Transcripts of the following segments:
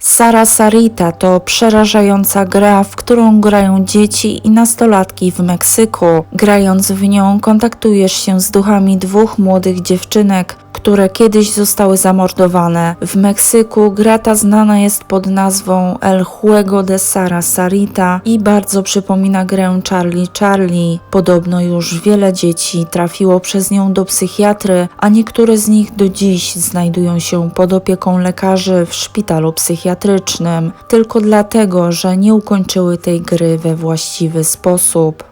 Sara Sarita to przerażająca gra, w którą grają dzieci i nastolatki w Meksyku. Grając w nią kontaktujesz się z duchami dwóch młodych dziewczynek, które kiedyś zostały zamordowane. W Meksyku gra ta znana jest pod nazwą El Juego de Sara Sarita i bardzo przypomina grę Charlie Charlie. Podobno już wiele dzieci trafiło przez nią do psychiatry, a niektóre z nich do dziś znajdują się pod opieką lekarzy w szpitalu psychiatrycznym, tylko dlatego, że nie ukończyły tej gry we właściwy sposób.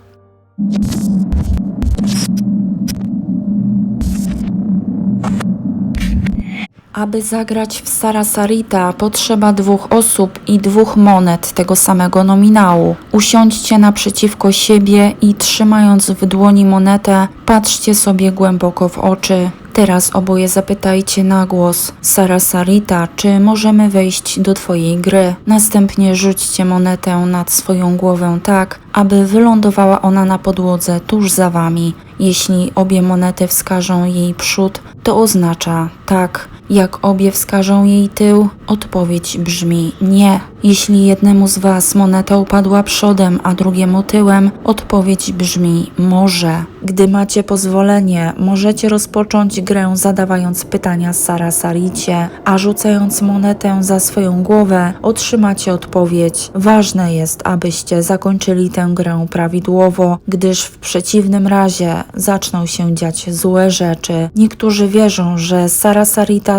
Aby zagrać w Sarasarita potrzeba dwóch osób i dwóch monet tego samego nominału. Usiądźcie naprzeciwko siebie i trzymając w dłoni monetę, patrzcie sobie głęboko w oczy. Teraz oboje zapytajcie na głos Sarasarita, czy możemy wejść do Twojej gry. Następnie rzućcie monetę nad swoją głowę tak, aby wylądowała ona na podłodze tuż za Wami. Jeśli obie monety wskażą jej przód, to oznacza tak. Jak obie wskażą jej tył, odpowiedź brzmi nie. Jeśli jednemu z Was moneta upadła przodem, a drugiemu tyłem, odpowiedź brzmi może. Gdy macie pozwolenie, możecie rozpocząć grę zadawając pytania Sarasaricie, a rzucając monetę za swoją głowę, otrzymacie odpowiedź. Ważne jest, abyście zakończyli tę grę prawidłowo, gdyż w przeciwnym razie zaczną się dziać złe rzeczy. Niektórzy wierzą, że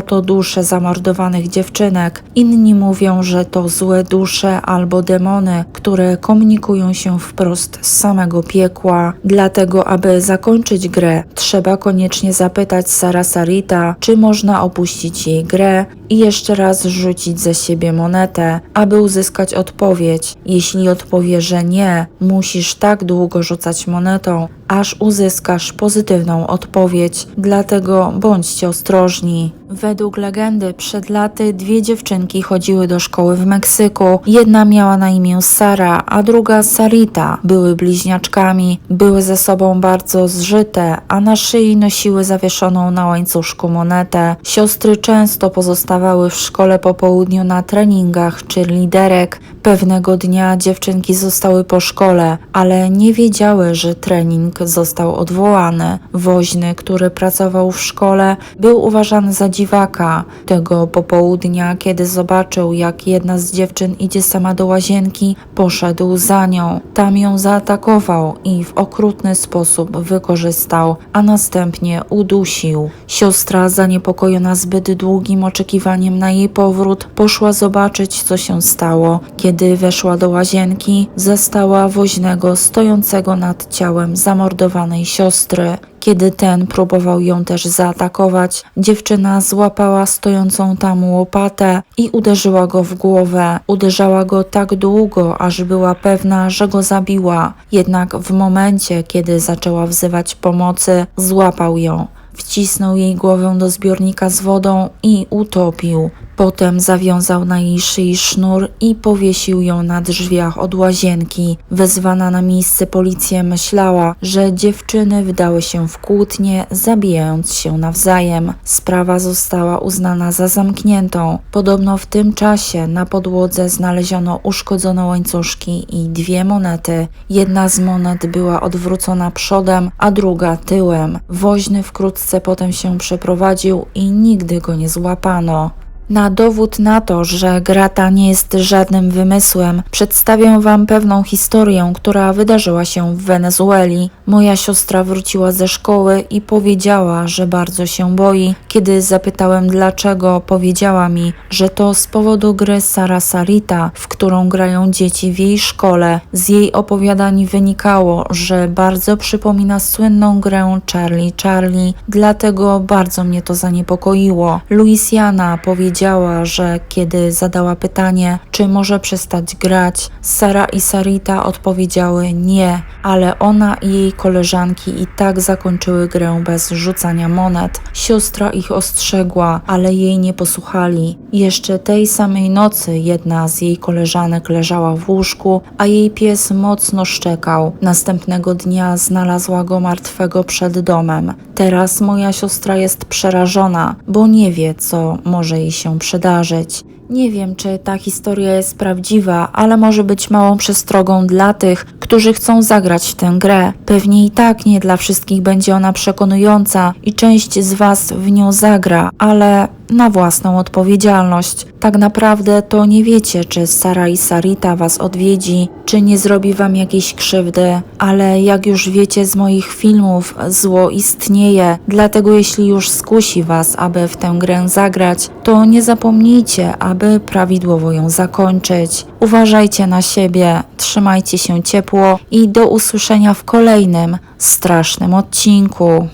To dusze zamordowanych dziewczynek, inni mówią, że to złe dusze albo demony, które komunikują się wprost z samego piekła. Dlatego, aby zakończyć grę, trzeba koniecznie zapytać Sarasarita, czy można opuścić jej grę i jeszcze raz rzucić ze siebie monetę, aby uzyskać odpowiedź. Jeśli odpowie, że nie, musisz tak długo rzucać monetą, aż uzyskasz pozytywną odpowiedź. Dlatego bądźcie ostrożni. Według legendy przed laty dwie dziewczynki chodziły do szkoły w Meksyku. Jedna miała na imię Sara, a druga Sarita. Były bliźniaczkami, były ze sobą bardzo zżyte, a na szyi nosiły zawieszoną na łańcuszku monetę. Siostry często pozostawały w szkole po południu na treningach czy liderek. Pewnego dnia dziewczynki zostały po szkole, ale nie wiedziały, że trening został odwołany. Woźny, który pracował w szkole, był uważany za dziwaka. Tego popołudnia, kiedy zobaczył, jak jedna z dziewczyn idzie sama do łazienki, poszedł za nią. Tam ją zaatakował i w okrutny sposób wykorzystał, a następnie udusił. Siostra, zaniepokojona zbyt długim oczekiwaniem na jej powrót, poszła zobaczyć, co się stało. Kiedy weszła do łazienki, zastała woźnego stojącego nad ciałem zamordowanej siostry. Kiedy ten próbował ją też zaatakować, dziewczyna złapała stojącą tam łopatę i uderzyła go w głowę. Uderzała go tak długo, aż była pewna, że go zabiła. Jednak w momencie, kiedy zaczęła wzywać pomocy, złapał ją. Wcisnął jej głowę do zbiornika z wodą i utopił. Potem zawiązał na jej szyi sznur i powiesił ją na drzwiach od łazienki. Wezwana na miejsce policja myślała, że dziewczyny wdały się w kłótnie, zabijając się nawzajem. Sprawa została uznana za zamkniętą. Podobno w tym czasie na podłodze znaleziono uszkodzone łańcuszki i dwie monety. Jedna z monet była odwrócona przodem, a druga tyłem. Woźny wkrótce potem się przeprowadził i nigdy go nie złapano. Na dowód na to, że gra ta nie jest żadnym wymysłem, przedstawię Wam pewną historię, która wydarzyła się w Wenezueli. Moja siostra wróciła ze szkoły i powiedziała, że bardzo się boi. Kiedy zapytałem dlaczego, powiedziała mi, że to z powodu gry Sara Sarita, w którą grają dzieci w jej szkole. Z jej opowiadań wynikało, że bardzo przypomina słynną grę Charlie Charlie, dlatego bardzo mnie to zaniepokoiło. Powiedziała, powiedziała, że kiedy zadała pytanie, czy może przestać grać, Sara i Sarita odpowiedziały nie, ale ona i jej koleżanki i tak zakończyły grę bez rzucania monet. Siostra ich ostrzegła, ale jej nie posłuchali. Jeszcze tej samej nocy jedna z jej koleżanek leżała w łóżku, a jej pies mocno szczekał. Następnego dnia znalazła go martwego przed domem. Teraz moja siostra jest przerażona, bo nie wie, co może jej się przydarzyć. Nie wiem, czy ta historia jest prawdziwa, ale może być małą przestrogą dla tych, którzy chcą zagrać w tę grę. Pewnie i tak nie dla wszystkich będzie ona przekonująca i część z Was w nią zagra, ale na własną odpowiedzialność. Tak naprawdę to nie wiecie, czy Sara i Sarita Was odwiedzi, czy nie zrobi Wam jakiejś krzywdy, ale jak już wiecie z moich filmów, zło istnieje, dlatego jeśli już skusi Was, aby w tę grę zagrać, to nie zapomnijcie, aby prawidłowo ją zakończyć. Uważajcie na siebie, trzymajcie się ciepło i do usłyszenia w kolejnym strasznym odcinku.